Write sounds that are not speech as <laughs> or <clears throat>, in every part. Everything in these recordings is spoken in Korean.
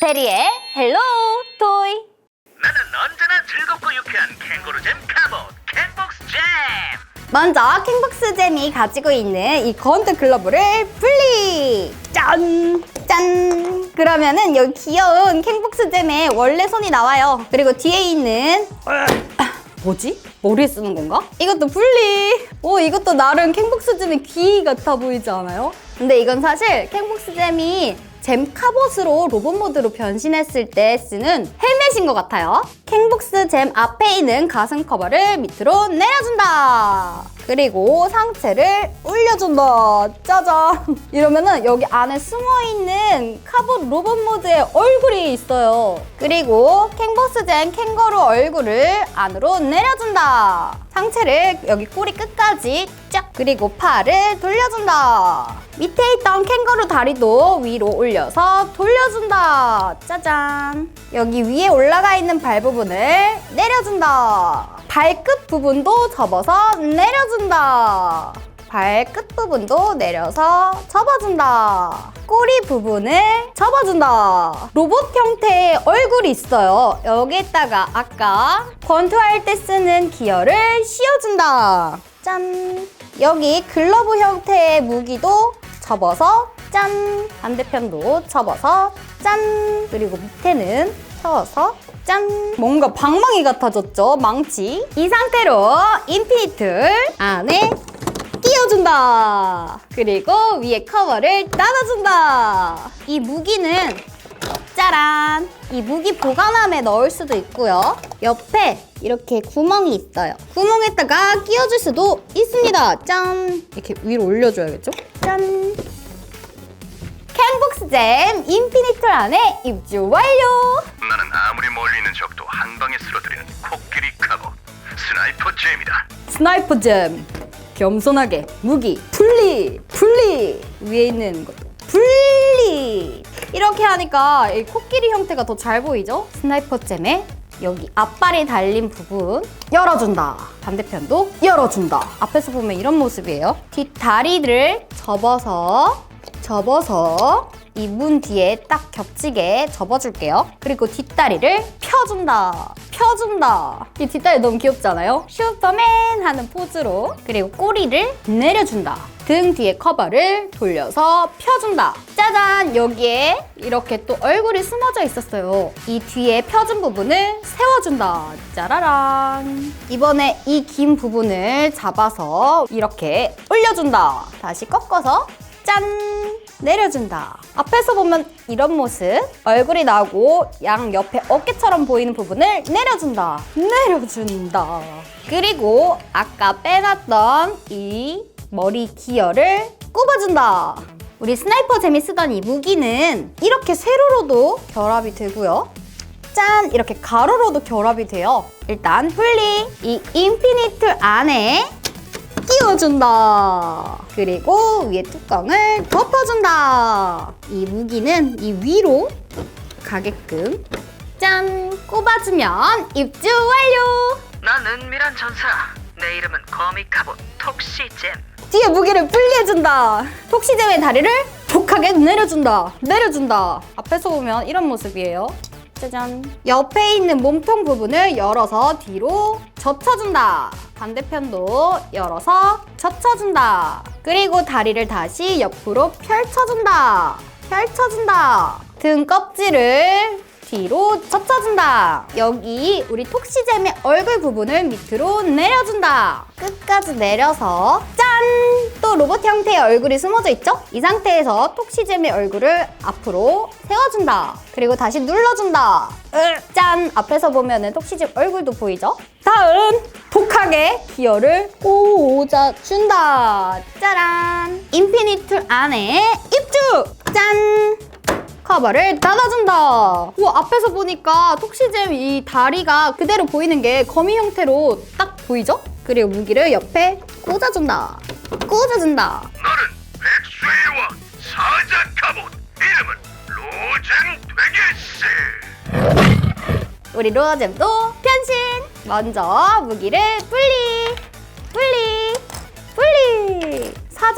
페리의 헬로 토이 나는 언제나 즐겁고 유쾌한 캥거루잼 카봇 캥복스 잼 먼저 킹복스 잼이 가지고 있는 이 건트 글러브를 분리! 짠! 짠! 그러면은 여기 귀여운 킹복스 잼의 원래 손이 나와요. 그리고 뒤에 있는 <clears throat> 뭐지? 머리에 쓰는 건가? 이것도 분리! 오, 이것도 나름 캥복스 잼의 귀 같아 보이지 않아요? 근데 이건 사실 캥복스 잼이 잼 카봇으로 로봇 모드로 변신했을 때 쓰는 헬멧인 것 같아요. 캥복스 잼 앞에 있는 가슴 커버를 밑으로 내려준다. 그리고 상체를 올려준다. 짜잔. <laughs> 이러면은 여기 안에 숨어있는 카봇 로봇 모드의 얼굴이 있어요. 그리고 캥복스 잼 캥거루 얼굴을 안으로 내려준다. 상체를 여기 꼬리 끝까지 쫙 그리고 팔을 돌려준다. 밑에 있던 캥거루 다리도 위로 올려서 돌려준다. 짜잔. 여기 위에 올라가 있는 발 부분을 내려준다. 발끝 부분도 접어서 내려준다. 발끝 부분도 내려서 접어준다. 꼬리 부분을 접어준다. 로봇 형태의 얼굴이 있어요. 여기에다가 아까 권투할 때 쓰는 기어를 씌워준다. 짠. 여기 글러브 형태의 무기도 접어서 짠. 반대편도 접어서 짠. 그리고 밑에는 펴서 짠! 뭔가 방망이 같아졌죠? 망치. 이 상태로 인피니트 안에 끼워준다. 그리고 위에 커버를 닫아준다. 이 무기는 짜란! 이 무기 보관함에 넣을 수도 있고요. 옆에 이렇게 구멍이 있어요. 구멍에다가 끼워줄 수도 있습니다. 짠! 이렇게 위로 올려줘야겠죠? 짠! 캔복스 잼 인피니트 안에 입주 완료! 나는 아무리 멀리 있는 적도 한 방에 쓰러뜨리는 코끼리 카봇 스나이퍼 잼이다 스나이퍼 잼 겸손하게 무기 분리 분리 위에 있는 것도 분리 이렇게 하니까 이 코끼리 형태가 더 잘 보이죠? 스나이퍼 잼에 여기 앞발이 달린 부분 열어준다 반대편도 열어준다 앞에서 보면 이런 모습이에요 뒷다리를 접어서 접어서 이 문 뒤에 딱 겹치게 접어줄게요. 그리고 뒷다리를 펴준다. 펴준다. 이 뒷다리 너무 귀엽지 않아요? 슈퍼맨 하는 포즈로. 그리고 꼬리를 내려준다. 등 뒤에 커버를 돌려서 펴준다. 짜잔! 여기에 이렇게 또 얼굴이 숨어져 있었어요. 이 뒤에 펴준 부분을 세워준다. 짜라란. 이번에 이 긴 부분을 잡아서 이렇게 올려준다. 다시 꺾어서 짠! 내려준다. 앞에서 보면 이런 모습. 얼굴이 나오고 양 옆에 어깨처럼 보이는 부분을 내려준다. 내려준다. 그리고 아까 빼놨던 이 머리 기어를 꼽아준다. 우리 스나이퍼 재미 쓰던 이 무기는 이렇게 세로로도 결합이 되고요. 짠! 이렇게 가로로도 결합이 돼요. 일단 분리! 이 인피니트 안에 끼워준다. 그리고 위에 뚜껑을 덮어준다. 이 무기는 이 위로 가게끔 짠! 꼽아주면 입주 완료! 난 은밀한 전사 내 이름은 거미 카봇 톡시 잼 뒤에 무기를 분리해준다. 톡시잼의 다리를 독하게 내려준다. 내려준다. 앞에서 보면 이런 모습이에요. 짜잔. 옆에 있는 몸통 부분을 열어서 뒤로 젖혀준다. 반대편도 열어서 젖혀준다. 그리고 다리를 다시 옆으로 펼쳐준다. 펼쳐준다. 등 껍질을 뒤로 젖혀준다. 여기 우리 톡시잼의 얼굴 부분을 밑으로 내려준다. 끝까지 내려서 짠! 또 로봇 형태의 얼굴이 숨어져 있죠? 이 상태에서 톡시잼의 얼굴을 앞으로 세워준다. 그리고 다시 눌러준다. 으, 짠! 앞에서 보면은 톡시잼 얼굴도 보이죠? 다음! 독하게 기어를 꽂아 준다. 짜란! 인피니트 안에 입주! 짠! 커버를 닫아준다. 우와, 앞에서 보니까 톡시잼 이 다리가 그대로 보이는 게 거미 형태로 딱 보이죠? 그리고 무기를 옆에 꽂아준다. 꽂아준다. 너는 백수의 왕 사자 카봇 이름은 로젠 되겠어 우리 로아잼도 변신! 먼저 무기를 분리!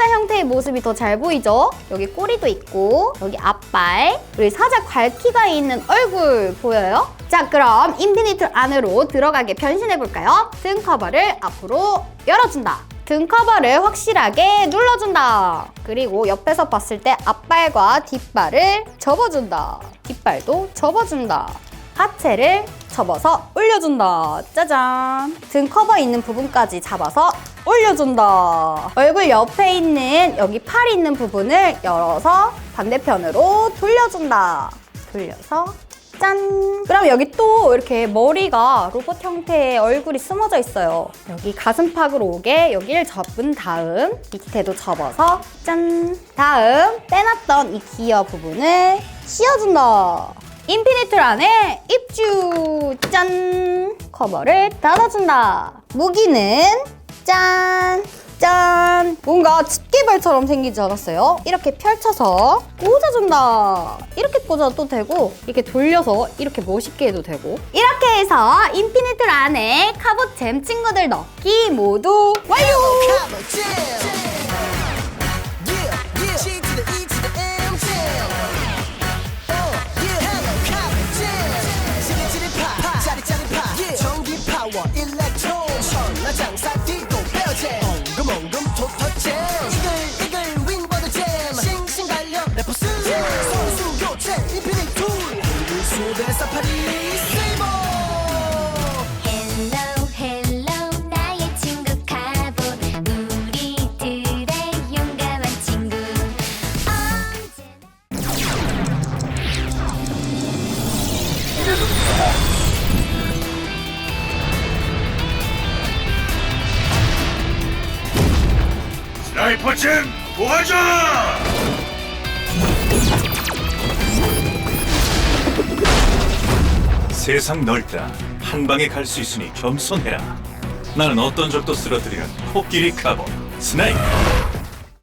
사자 형태의 모습이 더 잘 보이죠? 여기 꼬리도 있고 여기 앞발 그리고 사자 괄키가 있는 얼굴 보여요? 자 그럼 인피니트 안으로 들어가게 변신해볼까요? 등 커버를 앞으로 열어준다 등 커버를 확실하게 눌러준다 그리고 옆에서 봤을 때 앞발과 뒷발을 접어준다 뒷발도 접어준다 하체를 접어서 올려준다. 짜잔. 등 커버 있는 부분까지 잡아서 올려준다. 얼굴 옆에 있는 여기 팔 있는 부분을 열어서 반대편으로 돌려준다. 돌려서 짠! 그럼 여기 또 이렇게 머리가 로봇 형태의 얼굴이 숨어져 있어요. 여기 가슴팍으로 오게 여기를 접은 다음 밑에도 접어서 짠! 다음 빼놨던 이 기어 부분을 씌워준다. 인피니트 안에 입주! 짠! 커버를 닫아준다. 무기는 짠! 짠! 뭔가 집게발처럼 생기지 않았어요? 이렇게 펼쳐서 꽂아준다. 이렇게 꽂아도 되고, 이렇게 돌려서 이렇게 멋있게 해도 되고. 이렇게 해서 인피니트 안에 카봇잼 친구들 넣기 모두 완료! 수대 사파리 세이버. 헬로 헬로 나의 친구 카보 우리들의 용감한 친구 언제나 스나이퍼잼 도와줘! 세상 넓다. 한 방에 갈 수 있으니 겸손해라. 나는 어떤 적도 쓰러뜨리는 코끼리 카보 스나이퍼.